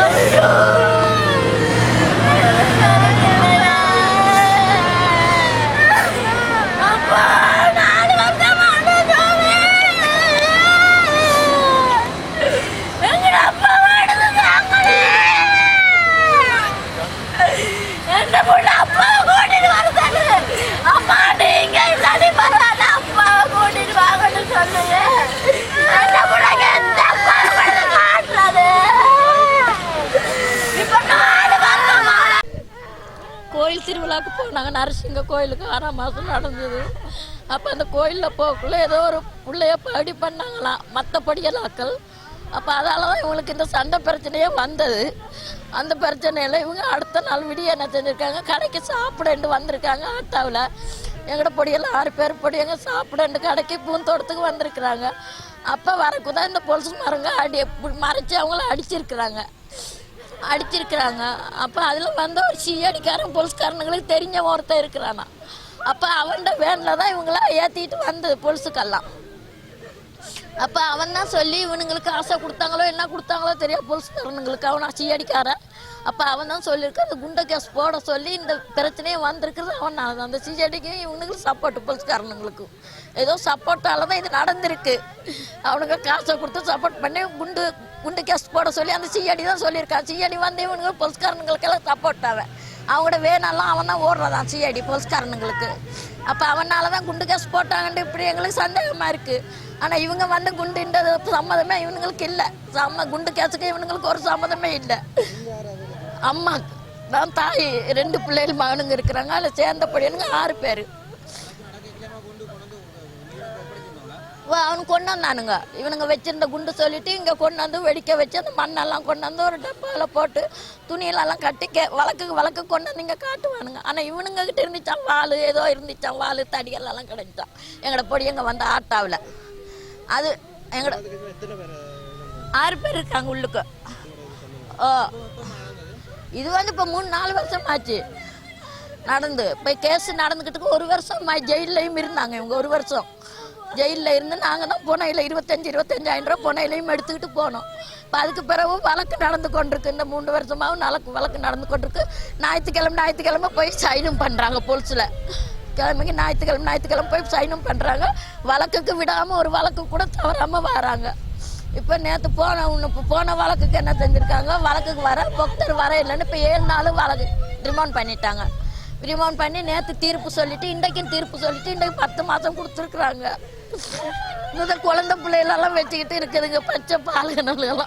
Oh, no! திருவிழாவுக்கு போனாங்க. நரசிங்க கோயிலுக்கு ஆறாம் மாதம் நடந்தது. அப்போ அந்த கோயிலில் போகக்குள்ளே ஏதோ ஒரு பிள்ளைய படி பண்ணாங்களாம். மற்றபடியலாக்கள் அப்போ அதால் தான் இவங்களுக்கு இந்த சண்டை பிரச்சனையே வந்தது. அந்த பிரச்சனையில் இவங்க அடுத்த நாள் விடிய என்ன செஞ்சுருக்காங்க? கடைக்கு சாப்பிடண்டு வந்திருக்காங்க ஆட்டாவில் எங்கட பொடியெல்லாம் ஆறு பேர் பொடியங்க சாப்பிடண்டு கடைக்கு பூந்தோட்டத்துக்கு வந்திருக்கிறாங்க. அப்போ வரக்கு தான் இந்த பொலிசு மரங்க அடி மறைச்சி அவங்கள அடிச்சிருக்கிறாங்க. அடிச்சிருக்கிறாங்க. அப்போ அதில் வந்த ஒரு சிஐடிக்காரன் போலீஸ்காரனுங்களுக்கு தெரிஞ்ச ஒருத்தன் இருக்கிறானா? அப்போ அவன்கிட்ட வேனில் தான் இவங்களாம் ஏற்றிட்டு வந்தது பொலிசுக்கெல்லாம் அப்போ அவன் தான் சொல்லி இவனுங்களுக்கு ஆசை கொடுத்தாங்களோ என்ன கொடுத்தாங்களோ தெரியாது. போலீஸ்காரனுங்களுக்கு அவன் சிஐடிக்காரன். அப்போ அவன் தான் சொல்லியிருக்கு அந்த குண்டை கேஸ் போட சொல்லி இந்த பிரச்சனையே வந்திருக்கிறது அவன் தான். அந்த சிஐடிக்கு இவனுங்களுக்கு சப்போர்ட் போலீஸ்காரனுங்களுக்கும் ஏதோ சப்போர்ட்டால தான் இது நடந்திருக்கு. அவனுங்க காசை கொடுத்து சப்போர்ட் பண்ணி குண்டு குண்டு கேஸ் போட சொல்லி அந்த சிஐடி தான் சொல்லியிருக்கான் சிஐடி வந்து இவனுங்க போலீஸ்காரனுங்களுக்கெல்லாம் சப்போர்ட் அவன் அவங்களோட வேணெல்லாம் அவன் தான் ஓடுறதான் சிஐடி போலீஸ்காரனுங்களுக்கு. அப்போ அவனால தான் குண்டு கேஸ் போட்டாங்கன்ட்டு இப்படி எங்களுக்கு சந்தேகமாக இருக்குது ஆனால் இவங்க வந்து குண்டுன்றது சம்மதமே இவனுங்களுக்கு இல்லை. சம்ம குண்டு கேஸுக்கு இவனுங்களுக்கு ஒரு சம்மதமே இல்லை. அம்மா தான் தாய் ரெண்டு பிள்ளைகள் மகனுங்க இருக்கிறாங்க. அதில் சேர்ந்த படியனுங்க ஆறு பேர். அவனு கொண்டு வந்தானுங்க. இவனுங்க வச்சிருந்த குண்டு சொல்லிட்டு இங்கே கொண்டு வந்து வெடிக்க வச்சு அந்த மண்ணெல்லாம் கொண்டு வந்து ஒரு டப்பாவில் போட்டு துணியிலெல்லாம் கட்டி கே வழக்குக்கு வழக்கு கொண்டு வந்து இங்கே காட்டுவானுங்க. ஆனால் இவனுங்க கிட்ட இருந்துச்சான் வாள் ஏதோ இருந்துச்சான் வாள் தடியெல்லாம் கிடைச்சான் எங்களோட பொடி எங்கே வந்த ஆட்டாவில். அது எங்களோட ஆறு பேர் இருக்காங்க உள்ளுக்கு. ஓ. இது வந்து இப்போ மூணு நாலு வருஷம் ஆச்சு நடந்து. இப்போ கேஸ் நடந்துக்கிட்டு ஒரு வருஷம் ஜெயிலையும் இருந்தாங்க இவங்க ஒரு வருஷம். ஜெயிலில் இருந்து நாங்கள் தான் புனையில் இருபத்தஞ்சி இருபத்தஞ்சாயிரம் ரூபா புனையிலையும் எடுத்துக்கிட்டு போனோம். இப்போ அதுக்கு பிறகு வழக்கு நடந்து கொண்டிருக்கு. இந்த மூணு வருஷமாகவும் நலக்கு வழக்கு நடந்து கொண்டிருக்கு. ஞாயிற்றுக்கிழமை ஞாயிற்றுக்கிழமை போய் சைனும் பண்ணுறாங்க போலீஸில் கிழமைக்கு ஞாயிற்றுக்கிழமை ஞாயிற்றுக்கிழமை போய் சைனும் பண்ணுறாங்க வழக்குக்கு விடாமல் ஒரு வழக்கு கூட தவறாமல் வராங்க. இப்போ நேற்று போன இப்போ போன வழக்குக்கு என்ன செஞ்சுருக்காங்க? வழக்குக்கு வர பக்தர் வர இல்லைன்னு இப்போ ஏழு நாள் வழக்கு ரிமாண்ட் பண்ணிட்டாங்க. ரிமாண்ட் பண்ணி நேற்று தீர்ப்பு சொல்லிட்டு இன்றைக்கும் தீர்ப்பு சொல்லிட்டு இன்றைக்கு பத்து மாதம் கொடுத்துருக்குறாங்க. இந்த குழந்தை பிள்ளைகளெல்லாம் வச்சுக்கிட்டு இருக்குதுங்க பச்சை பால்கனெல்லாம்